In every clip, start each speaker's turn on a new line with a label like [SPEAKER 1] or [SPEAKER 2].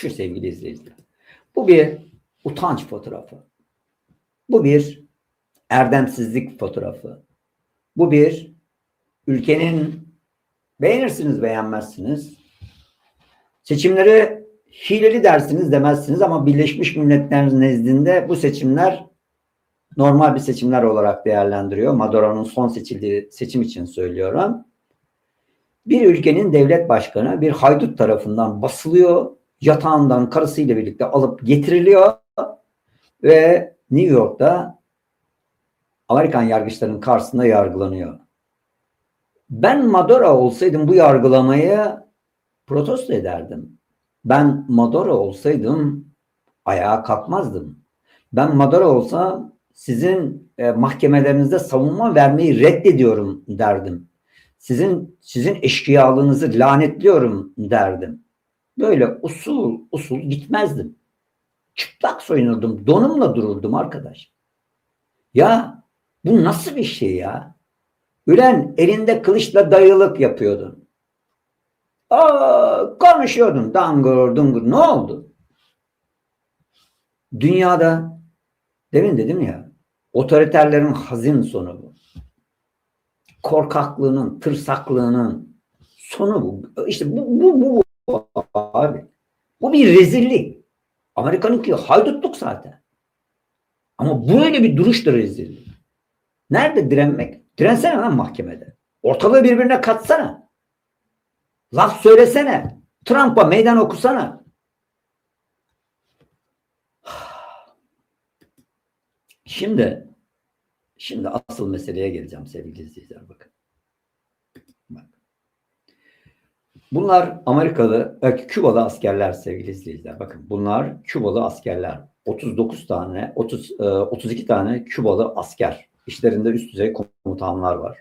[SPEAKER 1] şu sevgili izleyiciler. Bu bir utanç fotoğrafı. Bu bir erdemsizlik fotoğrafı. Bu bir ülkenin beğenirsiniz beğenmezsiniz. Seçimleri hileli dersiniz demezsiniz ama Birleşmiş Milletler nezdinde bu seçimler normal bir seçimler olarak değerlendiriyor. Maduro'nun son seçildiği seçim için söylüyorum. Bir ülkenin devlet başkanı bir haydut tarafından basılıyor, yatağından karısıyla birlikte alıp getiriliyor ve New York'ta Amerikan yargıçlarının karşısında yargılanıyor. Ben Maduro olsaydım bu yargılamayı protesto ederdim. Ben Maduro olsaydım ayağa kalkmazdım. Ben Maduro olsam sizin e, mahkemelerinizde savunma vermeyi reddediyorum derdim. Sizin sizin eşkıyalığınızı lanetliyorum derdim. Böyle usul usul gitmezdim. Çıplak soyunurdum, donumla dururdum arkadaş. Ya bu nasıl bir şey ya? Ülen elinde kılıçla dayılık yapıyordun. Aa, konuşuyordun dangur dungur. Ne oldu? Dünyada demin dedim ya otoriterlerin hazin sonu bu. Korkaklığının, tırsaklığının sonu bu. İşte bu, bu, bu, bu abi. Bu bir rezillik. Amerika'nınki haydutluk zaten. Ama böyle bir duruş da rezillik. Nerede direnmek? Dirensene lan mahkemede. Ortalığı birbirine katsana. Laf söylesene. Trump'a meydan okusana. Şimdi şimdi asıl meseleye geleceğim sevgili izleyiciler bakın. Bak. Bunlar Amerikalı, belki Kübalı askerler sevgili izleyiciler. Bakın bunlar Kübalı askerler. 39 tane, 30, 32 tane Kübalı asker. İşlerinde üst düzey komutanlar var.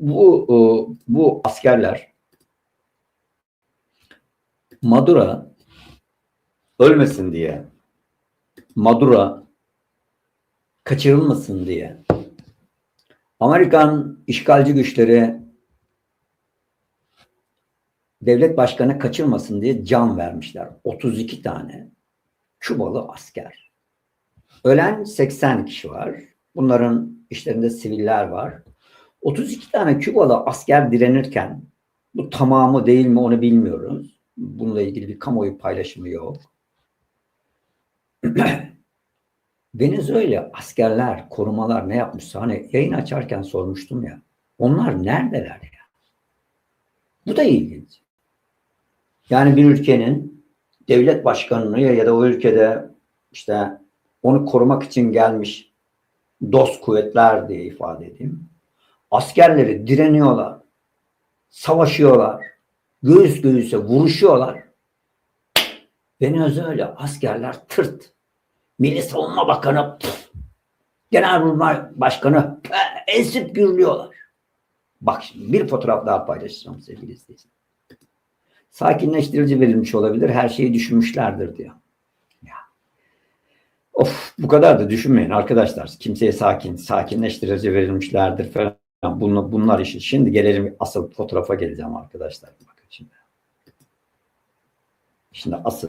[SPEAKER 1] Bu bu askerler Madura ölmesin diye Madura kaçırılmasın diye Amerikan işgalci güçleri devlet başkanı kaçırmasın diye can vermişler. 32 tane Kübalı asker. Ölen 80 kişi var. Bunların işlerinde siviller var. 32 tane Kübalı asker direnirken bu tamamı değil mi onu bilmiyoruz. Bununla ilgili bir kamuoyu paylaşımı yok. Venezuela askerler, korumalar ne yapmışsa hani yayın açarken sormuştum ya. Onlar neredeler ya? Bu da ilginç. Yani bir ülkenin devlet başkanını ya da o ülkede işte onu korumak için gelmiş dost kuvvetler diye ifade edeyim. Askerleri direniyorlar, savaşıyorlar, göğüs göğüse vuruşuyorlar. Venezuela askerler tırt. Milli Savunma Bakanı, pf, Genelkurmay Başkanı pf, esip gürlüyorlar. Bak şimdi bir fotoğraf daha paylaşacağım sevgili izleyiciler. Sakinleştirici verilmiş olabilir. Her şeyi düşünmüşlerdir diyor. Ya. Of bu kadar da düşünmeyin arkadaşlar. Kimseye sakin, sakinleştirici verilmişlerdir falan. Bunlar, bunlar işi. Şimdi gelelim asıl fotoğrafa geleceğim arkadaşlar. Bakın şimdi. Şimdi asıl